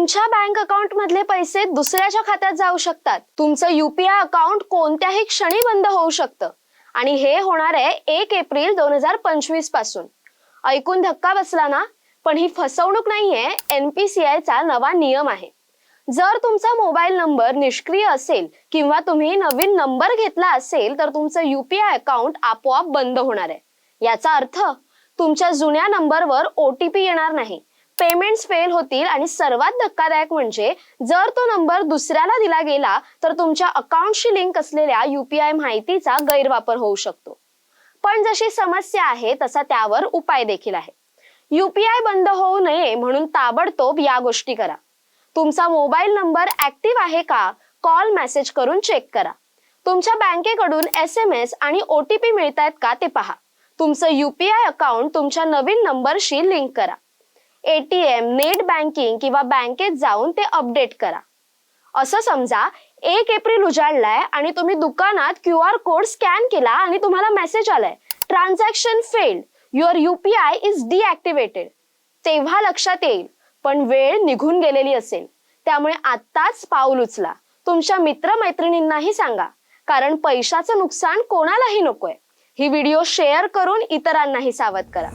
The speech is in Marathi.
तुमच्या बँक अकाउंट मधले पैसे दुसऱ्याच्या खात्यात जाऊ शकतात. तुमचं युपीआय अकाउंट कोणत्याही क्षणी बंद होऊ शकतं. आणि हे होणार आहे एक एप्रिल दोन हजार पंचवीसपासून. ऐकून धक्का बसला ना? पण ही फसवणूक नाहीये एनपीसीआय चा नवा नियम आहे. जर तुमचा मोबाईल नंबर निष्क्रिय असेल किंवा तुम्ही नवीन नंबर घेतला असेल तर तुमचं युपीआय अकाउंट आपोआप बंद होणार आहे. याचा अर्थ तुमच्या जुन्या नंबरवर ओटीपी येणार नाही. पेमेंट्स फेल होतील आणि सर्वात धक्कादायक म्हणजे जर तो नंबर दुसऱ्याला दिला गेला तर तुमच्या अकाउंटशी लिंक असलेल्या युपीआय माहितीचा गैरवापर होऊ शकतो. पण जशी समस्या आहे तसा त्यावर उपाय देखील आहे. युपीआय बंद होऊ नये म्हणून ताबडतोब या गोष्टी करा. तुमचा मोबाईल नंबर ऍक्टिव्ह आहे का कॉल मेसेज करून चेक करा. तुमच्या बँकेकडून एस एम एस आणि ओ टी पी मिळत आहेत का ते पहा. तुमचं युपीआय अकाउंट तुमच्या नवीन नंबरशी लिंक करा. एटीएम नेट बँकिंग किंवा बँकेत जाऊन ते अपडेट करा. असं समजा एक एप्रिल उजाडलाय आणि तुम्ही दुकानात क्यू आर कोड स्कॅन केला आणि तुम्हाला मेसेज आलाय transaction failed your UPI is deactivated. तेव्हा लक्षात येईल पण वेळ निघून गेलेली असेल. त्यामुळे आत्ताच पाऊल उचला. तुमच्या मित्रमैत्रिणींनाही सांगा कारण पैशाचं नुकसान कोणालाही नकोय. ही व्हिडिओ शेअर करून इतरांनाही सावध करा.